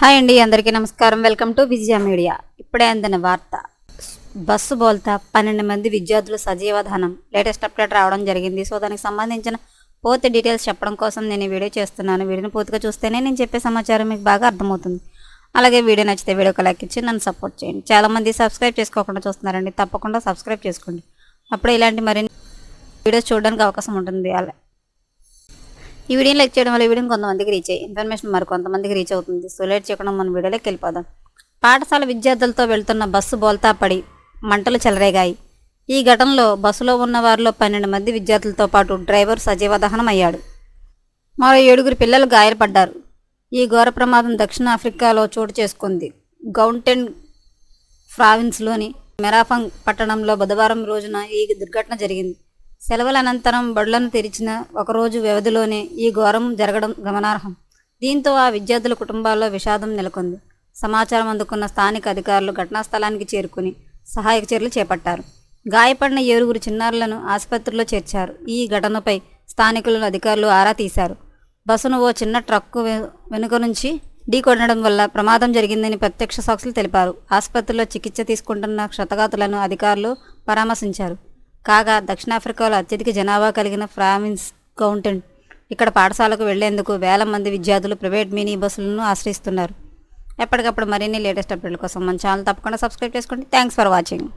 Hi అండి అందరికీ నమస్కారం. Welcome to Vijaya media. ఇప్పుడే అందిన వార్త. బస్సు బోల్తా పన్నెండు మంది విద్యార్థులు సజీవధానం లేటెస్ట్ అప్డేట్ రావడం జరిగింది. సో దానికి సంబంధించిన పూర్తి డీటెయిల్స్ చెప్పడం కోసం నేను ఈ వీడియో చేస్తున్నాను. వీడియోని పూర్తిగా చూస్తేనే నేను చెప్పే సమాచారం మీకు బాగా అర్థమవుతుంది. అలాగే వీడియో నచ్చితే వీడియోకి లైక్ ఇచ్చి నన్ను సపోర్ట్ చేయండి. చాలామంది సబ్స్క్రైబ్ చేసుకోకుండా చూస్తున్నారండి. తప్పకుండా సబ్స్క్రైబ్ చేసుకోండి. అప్పుడే ఇలాంటి మరిన్ని వీడియోస్ చూడడానికి అవకాశం ఉంటుంది. అలా ఈ వీడియోని లైక్ చేయడం వల్ల ఈ వీడియోని కొంతమందికి రీచ్ అయ్యి ఇన్ఫర్మేషన్ మరి కొంతమందికి రీచ్ అవుతుంది. సో లేట్ చేయకుండా మన వీడియోలోకి వెళ్ళిపోదాం. పాఠశాల విద్యార్థులతో వెళ్తున్న బస్సు బోల్తా పడి మంటలు చెలరేగాయి. ఈ ఘటనలో బస్సులో ఉన్న వారిలో పన్నెండు మంది విద్యార్థులతో పాటు డ్రైవర్ సజీవ దహనం అయ్యాడు. మరో ఏడుగురు పిల్లలు గాయపడ్డారు. ఈ ఘోర ప్రమాదం దక్షిణాఫ్రికాలో చోటు చేసుకుంది. గౌంటెన్ ప్రావిన్స్లోని మెరాఫంగ్ పట్టణంలో బుధవారం రోజున ఈ దుర్ఘటన జరిగింది. సెలవుల అనంతరం బడులను తెరిచిన ఒకరోజు వ్యవధిలోనే ఈ ఘోరం జరగడం గమనార్హం. దీంతో ఆ విద్యార్థుల కుటుంబాల్లో విషాదం నెలకొంది. సమాచారం అందుకున్న స్థానిక అధికారులు ఘటనా స్థలానికి చేరుకుని సహాయక చర్యలు చేపట్టారు. గాయపడిన ఏరుగురు చిన్నారులను ఆసుపత్రిలో చేర్చారు. ఈ ఘటనపై స్థానికులను అధికారులు ఆరా తీశారు. బస్సును ఓ చిన్న ట్రక్కు వెనుక నుంచి ఢీకొనడం వల్ల ప్రమాదం జరిగిందని ప్రత్యక్ష సాక్షులు తెలిపారు. ఆసుపత్రిలో చికిత్స తీసుకుంటున్న క్షతగాతులను అధికారులు పరామర్శించారు. కాగా దక్షిణాఫ్రికాలో అత్యధిక జనాభా కలిగిన ఫ్రామిన్స్ కౌంటెంట్. ఇక్కడ పాఠశాలకు వెళ్ళేందుకు వేల మంది విద్యార్థులు ప్రైవేట్ మినీ బస్సులను ఆశ్రయిస్తున్నారు. ఎప్పటికప్పుడు మరిన్ని లేటెస్ట్ అప్డేట్ల కోసం మన ఛానల్ తప్పకుండా సబ్స్క్రైబ్ చేసుకోండి. Thanks for watching.